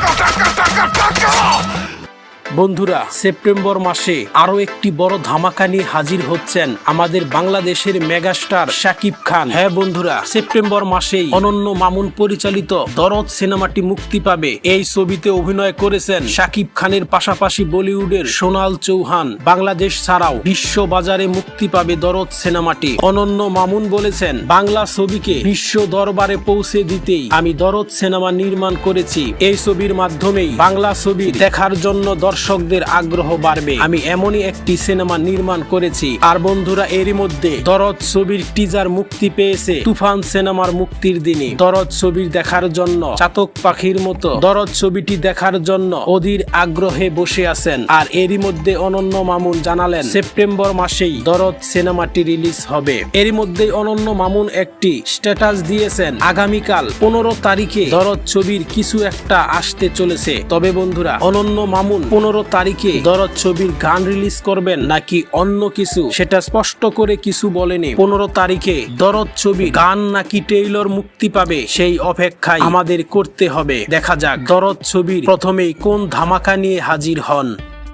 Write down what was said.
ガタガタガタ বন্ধুরা, সেপ্টেম্বর মাসে আরও একটি বড় ধামাকা নিয়ে হাজির হচ্ছেন আমাদের বাংলাদেশের মেগাস্টার শাকিব খান। হ্যাঁ বন্ধুরা, সেপ্টেম্বর মাসেই অনন্য মামুন পরিচালিত দরদ সিনেমাটি মুক্তি পাবে। এই ছবিতে অভিনয় করেছেন শাকিব খানের পাশাপাশি বলিউডের সোনাল চৌহান। বাংলাদেশ ছাড়াও বিশ্ব বাজারে মুক্তি পাবে দরদ সিনেমাটি। অনন্য মামুন বলেছেন, বাংলা ছবিকে বিশ্ব দরবারে পৌঁছে দিতেই আমি দরদ সিনেমা নির্মাণ করেছি। এই ছবির মাধ্যমেই বাংলা ছবি দেখার জন্য দর্শকদের আগ্রহ বাড়বে। আমি এমনই একটি সিনেমা নির্মাণ করেছি, আর বন্ধুরা এরই মধ্যে দরদ ছবির টিজার মুক্তি পেয়েছে তুফান সিনেমার মুক্তির দিনে। দরদ ছবির দেখার জন্য, চাতক পাখির মতো দরদ ছবিটি দেখার জন্য অধীর আগ্রহে বসে আছেন। আর এরই মধ্যে অনন্য মামুন জানালেন, সেপ্টেম্বর মাসেই দরদ সিনেমাটি রিলিজ হবে। এরই মধ্যে অনন্য মামুন একটি স্ট্যাটাস দিয়েছেন, আগামীকাল পনেরো তারিখে দরদ ছবির কিছু একটা আসতে চলেছে। তবে বন্ধুরা, অনন্য মামুন পনেরো তারিখে দরদ ছবির গান রিলিজ করবেন নাকি অন্য কিছু? সেটা স্পষ্ট করে কিছু বলেনি। পনেরো তারিখে দরদ ছবি গান নাকি টেইলর মুক্তি পাবে সেই অপেক্ষায় আমাদের করতে হবে। দেখা যাক দরদ ছবির প্রথমেই কোন ধামাকা নিয়ে হাজির হন।